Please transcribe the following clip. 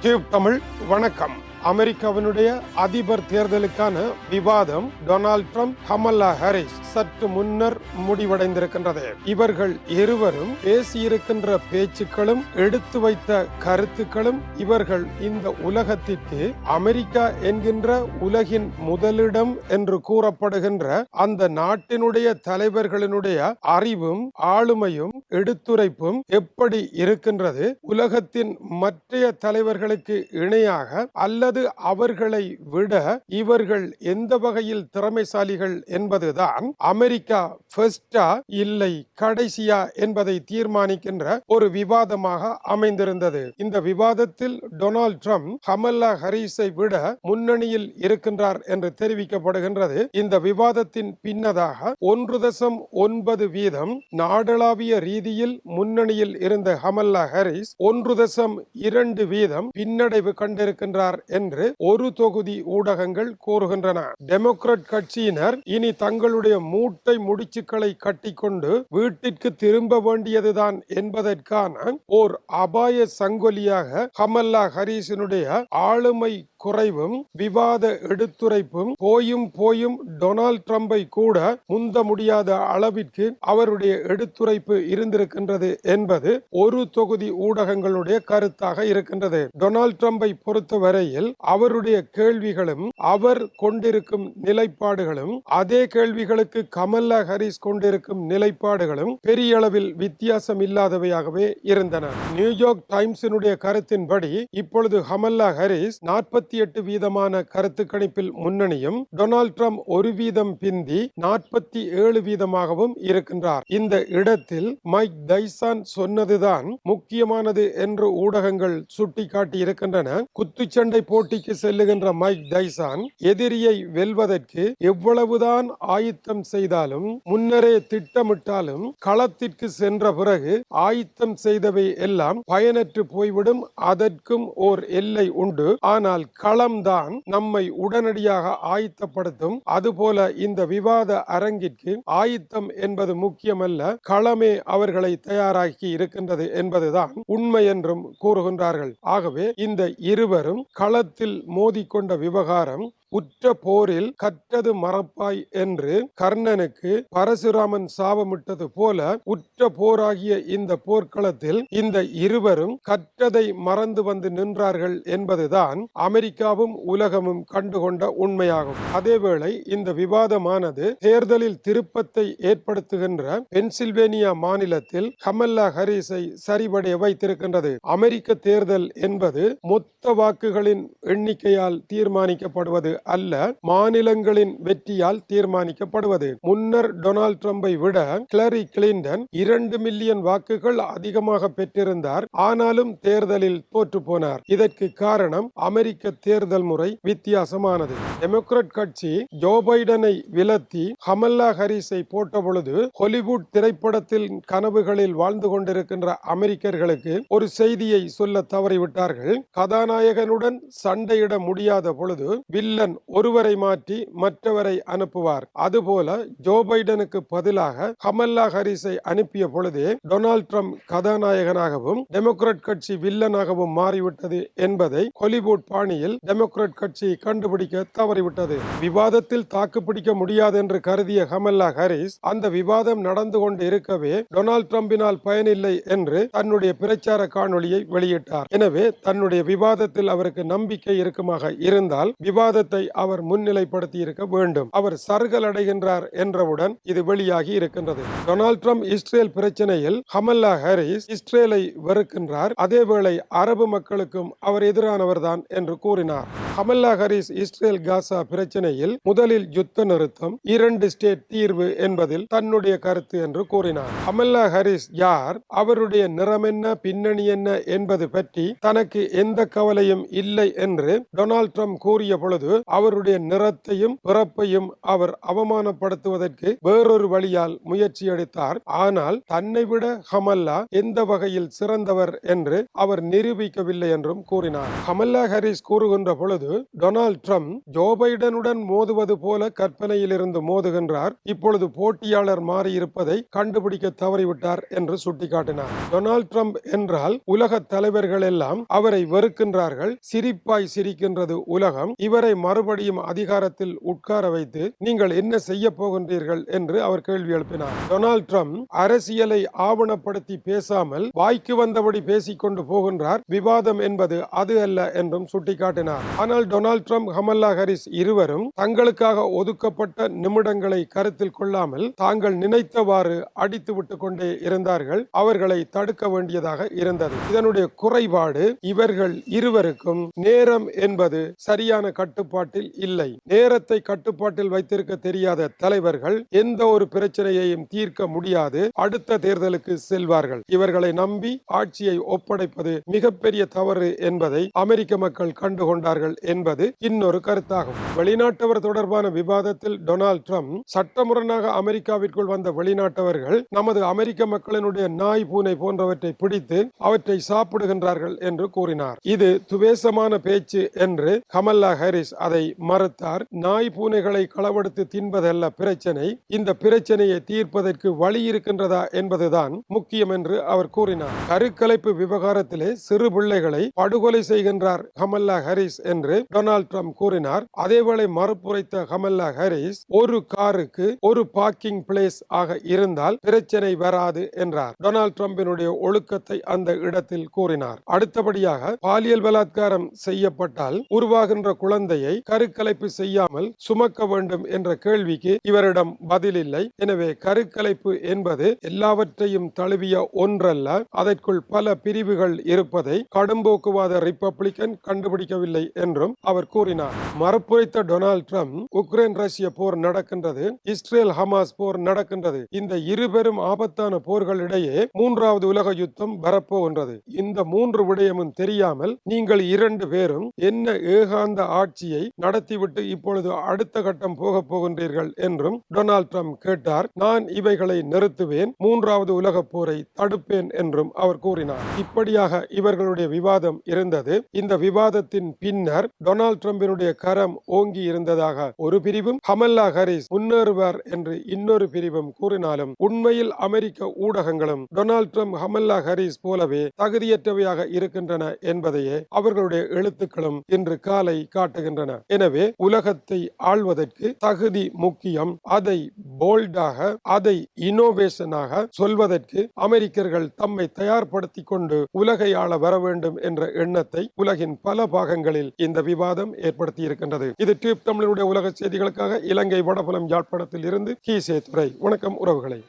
Tube Tamil வணக்கம். அமெரிக்காவினுடைய அதிபர் தேர்தலுக்கான விவாதம் டொனால்ட் ட்ரம்ப் கமல்லா ஹாரிஸ் சற்று முன்னர் முடிவடைந்திருக்கின்றது. இவர்கள் இருவரும் பேசியிருக்கின்ற பேச்சுக்களும் எடுத்து வைத்த கருத்துக்களும் இவர்கள் இந்த உலகத்திற்கு அமெரிக்கா என்கின்ற உலகின் முதலிடம் என்று கூறப்படுகின்ற அந்த நாட்டினுடைய தலைவர்களினுடைய அறிவும் ஆளுமையும் எடுத்துரைப்பும் எப்படி இருக்கின்றது உலகத்தின் மற்றைய தலைவர்களுக்கு இணையாக அல்ல அல்லது அவர்களை விட இவர்கள் எந்த வகையில் திறமைசாலிகள் என்பதுதான் அமெரிக்கா ஃபர்ஸ்டா இல்லை கடைசியா என்பதை தீர்மானிக்கின்ற ஒரு விவாதமாக அமைந்திருந்தது. இந்த விவாதத்தில் டொனால்ட் ட்ரம்ப் கமல்லா ஹரீஸை விட முன்னணியில் இருக்கின்றார் என்று தெரிவிக்கப்படுகின்றது. இந்த விவாதத்தின் பின்னதாக ஒன்று தசம் ஒன்பது வீதம் நாடளாவிய ரீதியில் முன்னணியில் இருந்த ஹமல்லா ஹரிஸ் ஒன்று தசம் இரண்டு வீதம் பின்னடைவு கண்டிருக்கின்றார் என்று ஒரு தொகுதி ஊடகங்கள் கூறுகின்றன. டெமோக்ரட் கட்சியினர் இனி தங்களுடைய மூட்டை முடிச்சுக்களை கட்டிக்கொண்டு வீட்டிற்கு திரும்ப வேண்டியதுதான் என்பதற்கான ஓர் அபாய சங்கொலியாக கமல்லா ஹரீஸினுடைய ஆளுமை குறைவும் விவாத எடுத்துரைப்பும் போயும் போயும் டொனால்ட் ட்ரம்பை கூட முந்த முடியாத அளவிற்கு அவருடைய எடுத்துரைப்பு இருந்திருக்கின்றது என்பது ஒரு தொகுதி ஊடகங்களுடைய கருத்தாக இருக்கின்றது. டொனால்ட் ட்ரம்பை பொறுத்தவரையில் அவருடைய கேள்விகளும் அவர் கொண்டிருக்கும் நிலைப்பாடுகளும் அதே கேள்விகளுக்கு கமல்லா ஹரிஸ் கொண்டிருக்கும் நிலைப்பாடுகளும் பெரிய அளவில் வித்தியாசம் இல்லாதவையாகவே இருந்தன. நியூயார்க் டைம்ஸினுடைய கருத்தின்படி இப்பொழுது கமல்லா ஹரிஸ் நாற்பத்தி எட்டு வீதமான கருத்து கணிப்பில் முன்னணியும் டொனால்ட் ட்ரம்ப் ஒரு வீதம் பிந்தி நாற்பத்தி ஏழு வீதமாகவும் இருக்கின்றார். இந்த இடத்தில் மைக் டைசான் சொன்னதுதான் முக்கியமானது என்று ஊடகங்கள் சுட்டிக்காட்டி இருக்கின்றன குத்துச்சண்டை போட்டிக்கு செல்லுகின்ற மைக் டைசான் எதிரியை வெல்வதற்கு எவ்வளவுதான் ஆயத்தம் செய்தாலும் முன்னரே திட்டமிட்டாலும் களத்திற்கு சென்ற பிறகு ஆயத்தம் செய்தவை எல்லாம் பயனற்று போய்விடும். அதற்கும் ஓர் எல்லை உண்டு. ஆனால் களம்தான் நம்மை உடனடியாக ஆயத்தப்படுத்தும். அதுபோல இந்த விவாத அரங்கிற்கு ஆயத்தம் என்பது முக்கியமல்ல. களமே அவர்களை தயாராக்கி இருக்கின்றது என்பதுதான் உண்மை என்றும் கூறுகின்றார்கள். ஆகவே இந்த இருவரும் களத்தில் மோதிக்கொண்ட விவகாரம் உற்ற போரில் கற்றது மறப்பாய் என்று கர்ணனுக்கு பரசுராமன் சாபமிட்டது போல உற்ற போராகிய இந்த போர்க்களத்தில் இந்த இருவரும் கற்றதை மறந்து வந்து நின்றார்கள் என்பதுதான் அமெரிக்காவும் உலகமும் கண்டுகொண்ட உண்மையாகும். அதேவேளை இந்த விவாதமானது தேர்தலில் திருப்பத்தை ஏற்படுத்துகின்ற பென்சில்வேனியா மாநிலத்தில் கமல்லா ஹரிஸை சரிபடைய வைத்திருக்கின்றது. அமெரிக்க தேர்தல் என்பது மொத்த வாக்குகளின் எண்ணிக்கையால் தீர்மானிக்கப்படுவது அல்ல மாநிலங்களின் வெற்றியால் தீர்மானிக்கப்படுவது. முன்னர் டொனால்ட் ட்ரம்பை விட கிளரி கிளின்டன் இரண்டு மில்லியன் வாக்குகள் அதிகமாக பெற்றிருந்தார். ஆனாலும் தேர்தலில் தோற்று போனார். இதற்கு காரணம் அமெரிக்க தேர்தல் முறை வித்தியாசமானது. டெமோக்ராட் கட்சி ஜோ பைடனை விலத்தி ஹமல்லா ஹரிஸை போட்ட பொழுது ஹாலிவுட் திரைப்படத்தில் கனவுகளில் வாழ்ந்து கொண்டிருக்கின்ற அமெரிக்கர்களுக்கு ஒரு செய்தியை சொல்ல தவறிவிட்டார்கள். கதாநாயகனுடன் சண்டையிட முடியாத பொழுது வில்லன் பைடன் ஒருவரை மாற்றி மற்றவரை அனுப்புவார். அதுபோல ஜோ பைடனுக்கு பதிலாக கமல்லா ஹரிஸை அனுப்பிய பொழுதே டொனால்ட் ட்ரம்ப் கதாநாயகனாகவும் டெமோக்ராட் கட்சி வில்லனாகவும் மாறிவிட்டது என்பதை ஹாலிவுட் பாணியில் டெமோக்ராட் கட்சி கண்டுபிடிக்க தவறிவிட்டது. விவாதத்தில் தாக்குப்பிடிக்க முடியாது என்று கருதிய கமல்லா ஹாரிஸ் அந்த விவாதம் நடந்து கொண்டு இருக்கவே டொனால்ட் ட்ரம்பினால் பயனில்லை என்று தன்னுடைய பிரச்சார காணொளியை வெளியிட்டார். எனவே தன்னுடைய விவாதத்தில் அவருக்கு நம்பிக்கை இருக்குமாக இருந்தால் விவாதத்தை கருத்தை அவர் முன்னிலைப்படுத்தி இருக்க வேண்டும். அவர் சருகல் அடைகின்றார் என்றவுடன் இது வெளியாகி இருக்கின்றது. டொனால்ட் ட்ரம்ப் இஸ்ரேல் பிரச்சனையில் ஹமல்லா ஹாரிஸ் இஸ்ரேலை வெறுக்கின்றார். அதேவேளை அரபு மக்களுக்கும் அவர் எதிரானவர் தான் என்று கூறினார். ஹமல்லா ஹாரிஸ் இஸ்ரேல் காசா பிரச்சனையில் முதலில் யுத்த நிறுத்தம் இரண்டு ஸ்டேட் தீர்வு என்பதில் தன்னுடைய கருத்து என்று கூறினார். ஹமல்லா ஹாரிஸ் யார் அவருடைய நிறம் என்ன பின்னணி என்ன என்பது பற்றி தனக்கு எந்த கவலையும் இல்லை என்று டொனால்ட் ட்ரம்ப் கூறிய பொழுது அவருடைய நிறத்தையும் பிறப்பையும் அவர் அவமானப்படுத்துவதற்கு வேறொரு வழியால் முயற்சி எடுத்தார். ஆனால் தன்னை விட ஹமல்லா எந்த வகையில் சிறந்தவர் என்று அவர் நிரூபிக்கவில்லை என்றும் கூறினார். கமல்லா ஹாரிஸ் கூறுகின்ற பொழுது டொனால்ட் ட்ரம்ப் ஜோ பைடனுடன் மோதுவது போல கற்பனையில் இருந்து மோதுகின்றார். இப்பொழுது போட்டியாளர் மாறியிருப்பதை கண்டுபிடிக்க தவறிவிட்டார் என்று சுட்டிக்காட்டினார். டொனால்ட் ட்ரம்ப் என்றால் உலக தலைவர்கள் எல்லாம் அவரை வெறுக்கின்றார்கள். சிரிப்பாய் சிரிக்கின்றது உலகம். இவரை மறுபடியும் அதிகாரத்தில் உட்கார வைத்து நீங்கள் என்ன செய்ய போகின்றீர்கள்? என்று அவர் கேள்வி எழுப்பினார். டொனால்ட் ட்ரம்ப் அரசியலை ஆவணப்படுத்தி பேசாமல் வாய்க்கு வந்தபடி பேசிக்கொண்டு போகின்றார். விவாதம் என்பது அது அல்ல என்றும் சுட்டிக்காட்டினார். ஆனால் டொனால்ட் ட்ரம்ப் கமல்லா ஹரிஸ் இருவரும் தங்களுக்காக ஒதுக்கப்பட்ட நிமிடங்களை கருத்தில் கொள்ளாமல் தாங்கள் நினைத்தவாறு அடித்து விட்டு கொண்டே இருந்தார்கள். அவர்களை தடுக்க வேண்டியதாக இருந்தது. இதனுடைய குறைபாடு இவர்கள் இருவருக்கும் நேரம் என்பது சரியான கட்டுப்பாட்டில் இல்லை. நேரத்தை கட்டுப்பாட்டில் வைத்திருக்க தெரியாத தலைவர்கள் எந்த ஒரு பிரச்சனையையும் தீர்க்க முடியாது. அடுத்த தேர்தலுக்கு செல்வார்கள். இவர்களை நம்பி ஆட்சியை ஒப்படைப்பது மிகப்பெரிய தவறு என்பதை அமெரிக்க மக்கள் கண்டுகொண்டார்கள் என்பது இன்னொரு கருத்தாகும். வெளிநாட்டவர் தொடர்பான விவாதத்தில் டொனால்ட் ட்ரம்ப் சட்டமுரணாக அமெரிக்காவிற்குள் வந்த வெளிநாட்டவர்கள் நமது அமெரிக்க மக்களினுடைய நாய் பூனை போன்றவற்றை பிடித்து அவற்றை சாப்பிடுகின்றார்கள் என்று கூறினார். இது துவேசமான பேச்சு என்று கமல்லா ஹாரிஸ் அதை என்பதை மறுத்தார். நாய் பூனைகளை களவெடுத்து தின்பதல்ல பிரச்சனை. இந்த பிரச்சனையை தீர்ப்பதற்கு வழி இருக்கின்றதா என்பதுதான் முக்கியம் என்று அவர் கூறினார். கருக்கலைப்பு விவகாரத்திலே சிறு பிள்ளைகளை படுகொலை செய்கின்றார் கமல்லா ஹாரிஸ் என்று டொனால்ட் ட்ரம்ப் கூறினார். அதேவேளை மறுப்புரைத்த கமல்லா ஹாரிஸ் ஒரு காருக்கு ஒரு பார்க்கிங் பிளேஸ் ஆக இருந்தால் பிரச்சனை வராது என்றார். டொனால்ட் ட்ரம்பினுடைய ஒழுக்கத்தை அந்த இடத்தில் கூறினார். அடுத்தபடியாக பாலியல் பலாத்காரம் செய்யப்பட்டால் உருவாகின்ற குழந்தையை கருக்கலைப்பு செய்யாமல் சுமக்க வேண்டும் என்ற கேள்விக்கு இவரிடம் பதில் இல்லை எனவே கருக்கலைப்பு என்பது எல்லாவற்றையும் தழுவிய ஒன்றல்ல. அதற்குள் பல பிரிவுகள் இருப்பதை கடும்போக்குவாத ரிப்பப்ளிக்கன் கண்டுபிடிக்கவில்லை என்றும் அவர் கூறினார். மறுப்புரைத்த டொனால்ட் ட்ரம்ப் உக்ரைன் ரஷ்ய போர் நடக்கின்றது இஸ்ரேல் ஹமாஸ் போர் நடக்கின்றது இந்த இருபெரும் ஆபத்தான போர்களிடையே மூன்றாவது உலக யுத்தம் வரப்போகின்றது. இந்த மூன்று விடயமும் தெரியாமல் நீங்கள் இரண்டு பேரும் என்ன ஏகாந்த ஆட்சியை நடத்திவிட்டு இப்பொழுது அடுத்த கட்டம் போக போகின்றீர்கள் என்றும் டொனால்ட் ட்ரம்ப் கேட்டார். நான் இவைகளை நிறுத்துவேன் மூன்றாவது உலகப் போரை தடுப்பேன் என்றும் அவர் கூறினார். இப்படியாக இவர்களுடைய விவாதம் இருந்தது. இந்த விவாதத்தின் பின்னர் டொனால்ட் ட்ரம்பினுடைய கரம் ஓங்கி இருந்ததாக ஒரு பிரிவும் கமல்லா ஹாரிஸ் முன்னேறுவார் என்று இன்னொரு பிரிவும் கூறினாலும் உண்மையில் அமெரிக்க ஊடகங்களும் டொனால்ட் ட்ரம்ப் ஹமல்லா ஹாரிஸ் போலவே தகுதியற்றவையாக இருக்கின்றன என்பதையே அவர்களுடைய எழுத்துக்களும் இன்று காலை காட்டுகின்றன. எனவே உலகத்தை ஆள்வதற்கு தகுதி முக்கியம். அதை போல்டாக அதை இன்னோவேஷனாக சொல்வதற்கு அமெரிக்கர்கள் தம்மை தயார்படுத்திக் கொண்டு உலகை ஆள வர வேண்டும் என்ற எண்ணத்தை உலகின் பல பாகங்களில் இந்த விவாதம் ஏற்படுத்தி இருக்கின்றது இது டியூப் தமிழருடைய உலக செய்திகளுக்காக இலங்கை வடபுலம் யாழ்ப்பாணத்தில் இருந்து கீசே துறை வணக்கம் உறவுகளை.